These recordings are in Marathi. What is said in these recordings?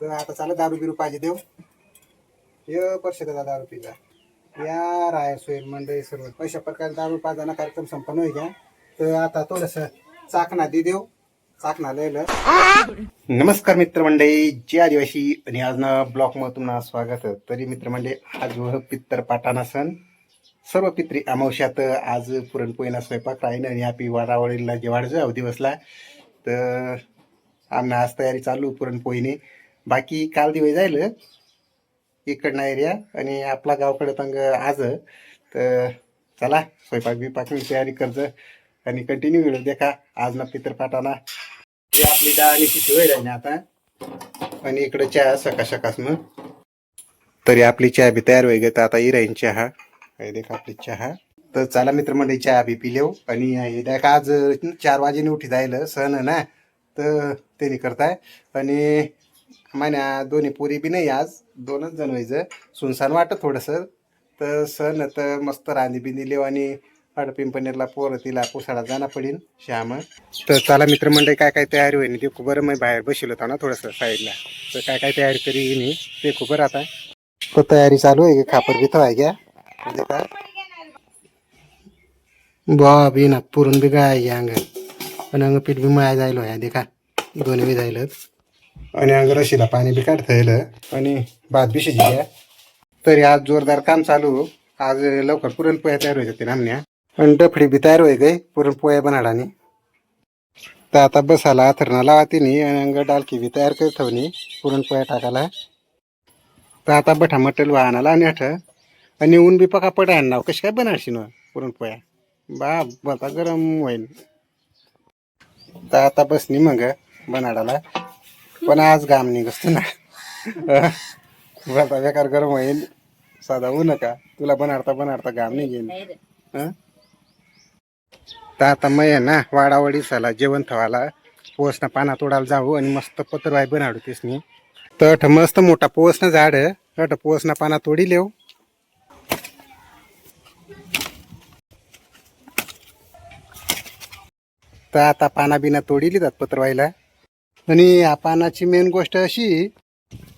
तर आता चालत दारू बिरू पाहिजे देऊ. ये परशेदा दारू पिजा या राय सोय मंडळी सर्व. पैशा प्रकारे दारू पाजाना कार्यक्रम संपन्न होई घ्या तर आता थोडस चाकणा दे देऊ. चाकणा लिहिलं. नमस्कार मित्रमंडळी जे आदिवासी. आणि आज ना ब्लॉकमध्ये तुम्हाला स्वागत तरी मित्रमंडळी आज व पित्तर पाटाणा सण. सर्व पित्री अमावश्यात आज पुरणपोळीला स्वयंपाक राहीन आणि आपली वारावळीला जेवाडचं जाऊ दिवसला. तर आम्ही आज तयारी चालू पुरणपोळीने. बाकी काल दिवस जाईल इकडनं एरिया आणि आपला गावकडे तंग आज. तर चला स्वयंपाक बिपाकनी तयारी कर्ज आणि कंटिन्यू व्हिडिओ देखा आज ना पित्रपाटाना हे आपली डाळ आणि किती वेळ आहे ना आता? आणि इकडे चहा सकाळ सकाळ मग तरी आपली चहा बी तयार वगैरे तर आता इराईन चहा. हे देखा आपली चहा. तर चला मित्रमंडळी चहा बी पिलेव आणि हे आज चार वाजेने उठी जायला. सण आहे ना? तर ते नाही करताय. आणि मान्या दोन्ही पुरी बी नाही आज. दोनच जण व्हायचं. सुनसान वाटत थोडंसं. तर सण तर मस्त रांधी बिंदी लेव आणि अडपिंपनेरला पोरं तिला पोसाडा जाणं पडीन श्याम. तर चला मित्रमंडळी काय काय तयारी होईल ते खूप बरं मी बाहेर बसलो होता ना थोडंसं साईडला. तर काय काय तयारी करी येईन ते खूप बरं आता. तो तयारी चालू आहे. का खापर बिथं आहे घ्या. म्हणजे काय? बा बी ना पुरून बी गाय अंग पण अंग पीठ बी माया जायलो ह्या देखा दोन्ही बी जायलं आणि अंग रशीला पाणी बी काढता आणि भात बी शिजली तरी आज जोरदार काम चालू. आज लवकर पुरणपोळ्या तयार व्हायच्या ते आमन्या. आणि डफडी बी तयार होय गय पुरणपोळ्या बनाडानी. तर आता बसाला अथरणा लावा तिने आणि अंग डालकी बी तयार करत ठेवणी पुरणपोळ्या टाकायला. तर आता बठा मटल वाहनाला आणि आठ. आणि ऊन बी पका पडाय नाव. कशी काय बनाडशी ना पुरणपोळ्या? बा बता गरम होईल तर आता बसनी मग बनाडाला. पण आज घाम निघतो ना. बता बेकार गरम होईल. साधा ऊन का? तुला बनाडता बनाडता घाम नाही गेली हं? तर आता मग आहे ना वाडावडी साला जेवण ठेवायला. पोसना पाना तोडायला जाऊ आणि मस्त पत्रवाय बनाडू तेसनी. तर मस्त मोठा पोसनं झाड अठ पोसना पाना तोडी लेव तर आता पाना बिना तोडी लिहितात पत्रवाईला आणि या पानाची मेन गोष्ट अशी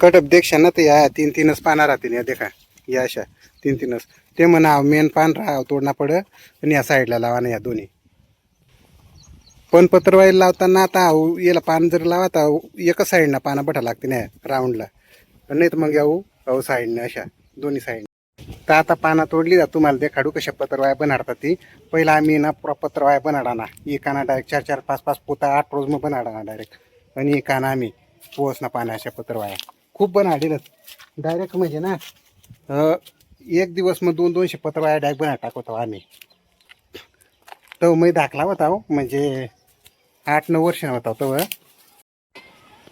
कटप देखशा ना तर या तीन तीनच पाना राहतील या देखा या अशा तीन तीनच. ते म्हणा मेन पान राहा तोडणा पड आणि या साईडला लावा ना या दोन्ही. पण पत्रवाईला लावताना आता अहो, याला पान जर लावा तर एकच साईडनं पानं बटा लागते ना राऊंडला नाही तर मग याऊ अहो साईडनं अशा दोन्ही साईड तर आता पाना तोडली जा तुम्हाला देखाडू कशा पत्रवाया बनाडतात ती. पहिला आम्ही ना पुरा पत्रवाया बनाडाना. एकाना डायरेक्ट चार चार पाच पाच पोता आठ रोज मग बनाडाना डायरेक्ट आणि काना आम्ही पोहोचना पाण्याच्या अशा पत्रवाया खूप बनाडेलच डायरेक्ट म्हणजे ना एक दिवस मग दोन दोनशे पत्रवाया डायरेक्ट बना टाकतो आम्ही. तो मी दाखला होता हो, म्हणजे आठ नऊ वर्ष होता तव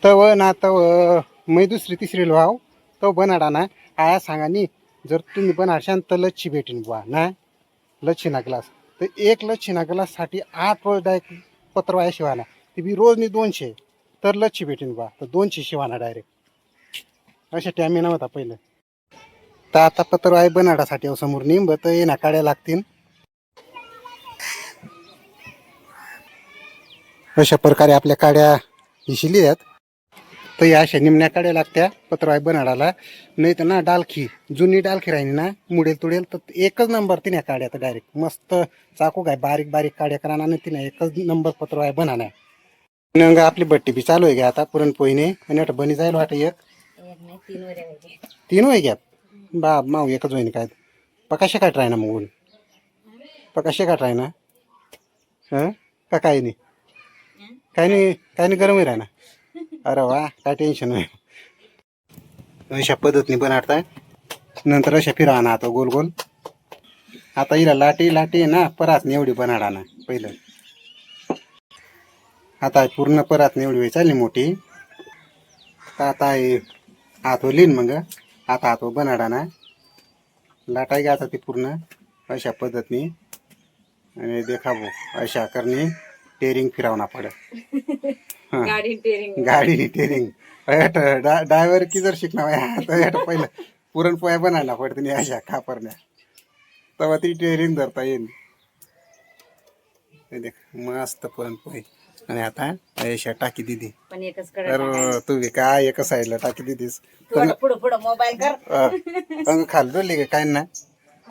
तव ना तव मी दुसरी तिसरी लोहाव तो बनाडा ना आया सांगा नी जर तुम्ही बनाडशान तर लच्छी भेटीन बुवा ना? लच्छीना ग्लास तर एक लच्छीना ग्लाससाठी आठ रोज डायरेक्ट पत्रवाया शिवाना ती बी रोजनी दोनशे. तर लच्छी भेटेन बुवा तर दोनशे शिवाना डायरेक्ट अशा टॅमिना होता पहिलं. तर आता पत्रवाय बनाडासाठी समोर निंब तर ये ना काड्या लागतील. अशा प्रकारे आपल्या काड्या हिशिली आहेत तर या अशा निमण्या काड्या लागत्या. पत्रवाय बनाडाला. नाही तर ना डालखी. जुनी डालखी राहिली ना मुडेल तुडेल तर एकच नंबर तिने काड्या तर डायरेक्ट मस्त चाकू काय बारीक बारीक काड्या करा ना तिने एकच नंबर पत्रवाय बनाना. मग आपली बट्टी बी चालू आहे घ्या आता पुरणपोळीने. आणि आता बनी जाईल वाटत एक. तीन वय घ्या. बा माऊ एकच होईन काय? पकाशे काट राही ना मग पकाशे काट राही ना हं? का काही नाही? काही नाही काही नाही गरमही राही ना अरे वा काय टेन्शन नाही अशा पद्धतीने बनाडताय. नंतर अशा फिरा ना आता गोल गोल. आता हिला लाटी लाटी ना परात एवढी बनाडा ना पहिलं. आता पूर्ण परात वेळ चालली मोठी. तर आता हे हात लिन मग. आता हात बनाडा ना लाटाय घ्या आता ती पूर्ण. अशा पद्धतीने. आणि देखावो अशा करणे. टेरिंग फिरावना पडत गाडी टेरिंग. गाडी टेरिंग. ड्रायव्हर की जर शिकणार पहिलं पुरणपोळ्या बनायला पडते नाही अशा खापरण्या तेव्हा ती टेरिंग धरता येईल देख मस्त पुरणपोळी. आणि आता अशा टाकी दिदी पण एकच कडे तर तू बी काय एका साईडला टाकी दिदीस थोडं पुढं पुढं मोबाईल कर. अंग खाल डोलली का काय ना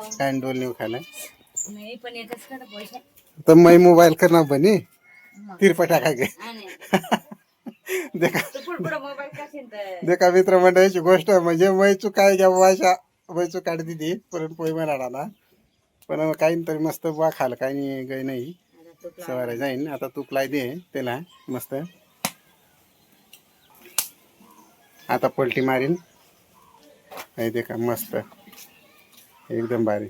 काय डोलली खायला? नाही पण एकच कडे पैसे. तर मै मोबाईल करणार बनी. तिरपा टाका गे देखा देखा मित्र मंडळाची गोष्ट म्हणजे मैचू काय घ्या वाशा. मैचू काढ दिदी पुरणपोळी बनाडाला पण काही तरी मस्त बा खाल काही काही नाही. सवारा जाईन. आता तूप लाई दे त्याला. मस्त. आता पलटी मारीन. हे देखा मस्त. एकदम भारी.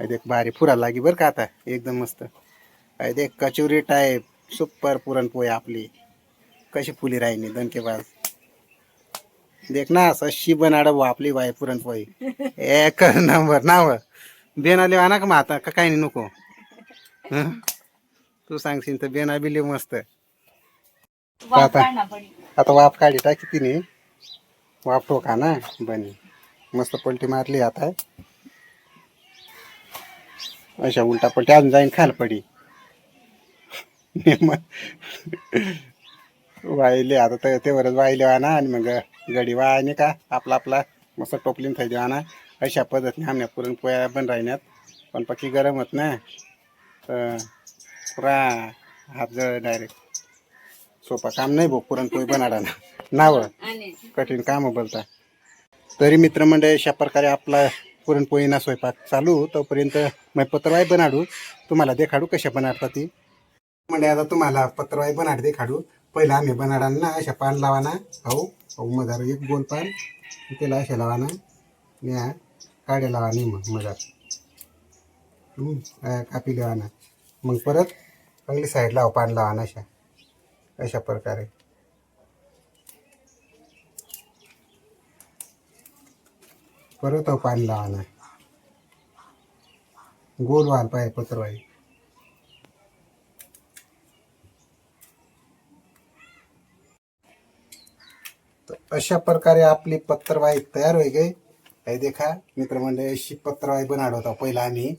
हे देख भारी पुरा लागी बरं का आता. एकदम मस्त. हे देख कचोरी टाईप सुपर पुरणपोळी आपली. कशी फुली राहिली दणकेबाज देख ना सशी बनाड बुवा आपली बाई पुरणपोळी. एक नंबर. नाव. बेनाले आणा का मग आता? का काही नाही नको? हं? तू सांगशील तर बेना बिली मस्त वाफ आता- आता वाफ काढी टाकी तिने. वाफ ठोका ना बनी. मस्त पलटी मारली आता. अशा उलटा पलटी अजून जाईन खाल पडी. वाहिले आता तर तेवढंच वाहिले आणा आणि मग गडी वाहने का आपला आपला. मस्त टोपलीन थैली आणा अशा पद्धतीने आमच्या पुरणपोळ्या बन राहण्यात पण पक्की गरम होत ना तर पुरा हात जळ डायरेक्ट सोपा काम नाही भाऊ पुरणपोळी बनाडा ना. नाव कठीण काम बोलता. तरी मित्रमंडळ अशा प्रकारे आपला पुरणपोळीना स्वयंपाक चालू. तोपर्यंत मग पत्रवाई बनाडू. तुम्हाला देखाडू कशा बनाडता ती. म्हणजे आता तुम्हाला पत्रवाई बनाड देखाडू. पहिला आम्ही बनाडांना अशा पान लावाना. हो भाऊ मधार एक गोल पान. त्याला अशा लावाना. या काड्या लावानी मग मधार कापी लावाना. मग परत चांगली साईड लाव पान लावा अशा अशा प्रकारे. परत अहो पाणी लावाना गोल व्हायला पाहिजे पत्रवाई अशा प्रकारे आपली पत्रवाई तयार होई गई. हे देखा मित्रमंडळी अशी पत्रवाई बनाड होता पहिला आम्ही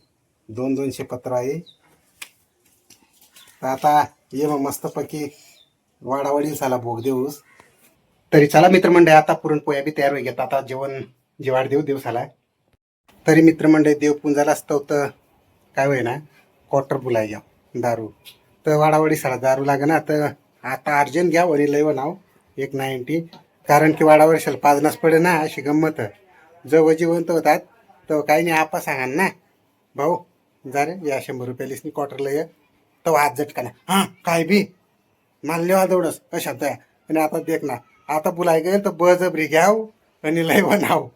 दोन दोनशे पत्रवाई तर आता ये मग मस्तपैकी वाडावडील झाला भोग देऊस तरी चला मित्रमंडळी आता पुरणपोळ्या बी तयार होई घेत आता जेवण जेवाड देऊ दिवसाला तरी मित्रमंडळी देवपूंजाला असतो तर काय होय ना क्वार्टर बुलाय घ्या दारू. तर वाडावाडी साला दारू लागे ना. तर आता अर्जंट घ्या वरी लय नाव हो. एक नाईन्टी. कारण की वाडावर पाच पाजनाच पडे ना अशी गंमत. जव जिवंत होतात. तर काही नाही आपा सांगा ना. भाऊ जा रे या शंभर रुपयालीस क्वार्टरला ये. तो हात झटका ना हां काय बी? मला लेवा दौडस अशा दया आणि आता देख ना. आता बुलाय गेल तर बळजबरी घ्याव आणि लय बनाव.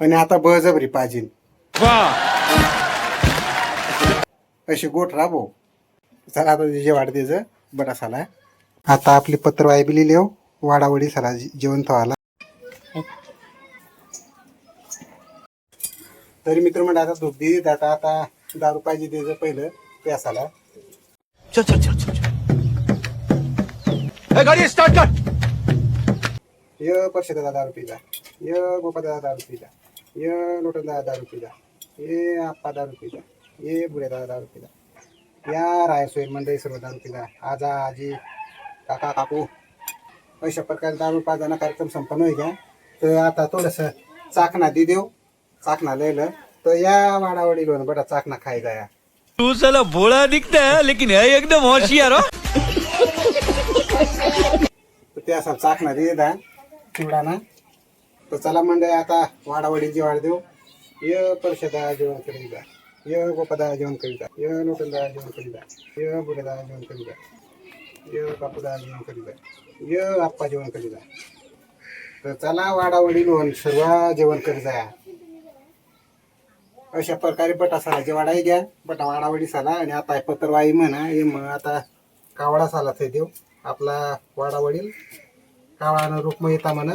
आणि आता बळजबरी पाहिजे. अशी गोठ राबो चला आता जे वाढ बरा साला आता आपली पत्रवाई बी लिहिली हो. वाडावडी साला जेवण थवाला तरी मित्र म्हणजे आता दूध देत आता आता दारू पाहिजे द्यायचं पहिलं. प्यासाला चल चल चल चल चल. गाडी स्टार्ट कर. य परशे दादा दारू पिला य गोपा दादा दारू पिला य लोटन दादा दारू पिला ये आप्पा दारू पिला ये बुढे दादा दारू पिला या रायसोय मंडळी सर्व दारू पिला आजा आजी काका काकू. अशा प्रकारे दारू पाजाना कार्यक्रम संपन्न होई घ्या तर आता थोडंसं चाकणा दे देऊ. चाकणा लिहिलं तर या वाडावडी लोन बटा चाकणा खायचा जाया तू साला भोळा दिखता है लेकिन है एकदम होशियार हो. तर ते असा चाकणा दे दा चिवडा ना. तर चला मंडळी आता वाडावडी वाढ देऊ. य परशदा जेवण करी जा. य गोपदा जेवण करी जा. य लोटनदा जेवण करी जा. य बुडेदा जेवण करी जा. य बापूदा जेवण करी जा. य आप्पा जेवण करी जा. तर चला वाडावडी लोन सर्व जेवण करी जा. अशा प्रकारे बटा साला जेवाडाही घ्या. बटा वाडावडी साला आणि आता पत्रवाई म्हणा हे मग आता कावडा साला ते देऊ आपला वाडावडील कावळानं रुक्म येता म्हणा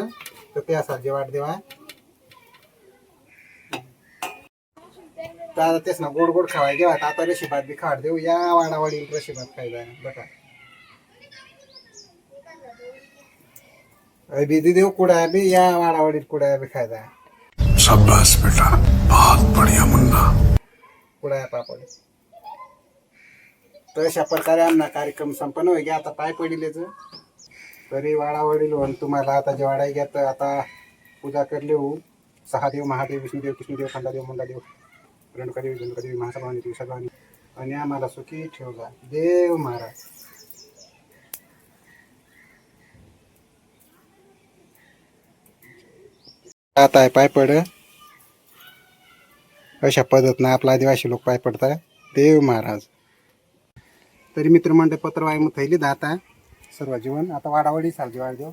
तर ते असा जेवाड देवा तर आता तेच ना गोड गोड खावाय देवा आता रशीभात बी खाड देऊ. या वाडावडील रशीभात खायला बटा. बी देऊ कुडा बी या वाडावडील कुडा बी खायला शाबाश बेटा बहुत बढ़िया मुन्ना। कुडा पापड. तर अशा प्रकारे आमना कार्यक्रम संपन्न होई गे आता पाय पडिलेच तरी वाडा वडील होऊन तुम्हाला आता जे वाडा घ्या तर आता पूजा करले हो सहादेव महादेव विष्णुदेव कृष्णदेव खंडादेव मुंडादेव रेणुकादेव रेणुकादेवी महासभावानी दिवसाभावानी आणि आम्हाला सुखी ठेवला. देव महाराज. आता आहे पाय पड. अशा पद्धतीनं आपला आदिवासी लोक पाय पडतात देव महाराज. तरी मित्रमंडळ पत्र वाय मग थैली आता सर्व जेवण आता वाडावडी साल जेवाळ देव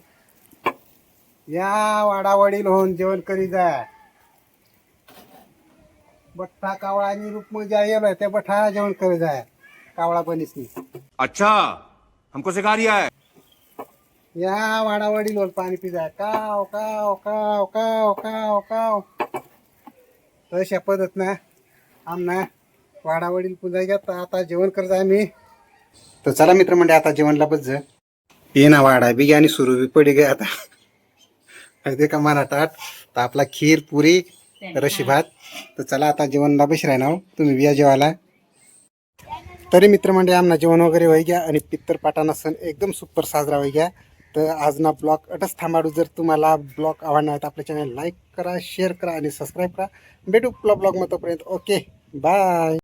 या वाडावडील होऊन जेवण करी जा. बठ्ठा कावळा आणि रूप ज्या येलोय त्या बठ्ठा जेवण करी जाय कावळा बनीस अच्छा हमको सिखा रिया है. या वाडावडील होऊन पाणी पिजाय काव काव काव काव काव काव. तशा पद्धतीनं आमना वाडावडील पुजा घेत आता जेवण करत आम्ही. तर चला मित्र म्हणजे आता जेवणला बस ये ना वाडा बी आणि सुरू बी पडी गया आता. अगदी का मना तर आपला खीर पुरी रशी भात. तर चला आता जेवणला बस राहणार हो. तुम्ही बिया जेवायला. तरी मित्र म्हणजे आमना जेवण वगैरे होई गया आणि पित्तर पाटाना सण एकदम सुपर साजरा होई गया तर आज ना ब्लॉग अटच थांबाडू. जर तुम्हाला ब्लॉग आवडणार तर आपल्या चॅनल लाईक करा शेअर करा आणि सबस्क्राईब करा. भेटू आपला ब्लॉग मग तोपर्यंत ओके बाय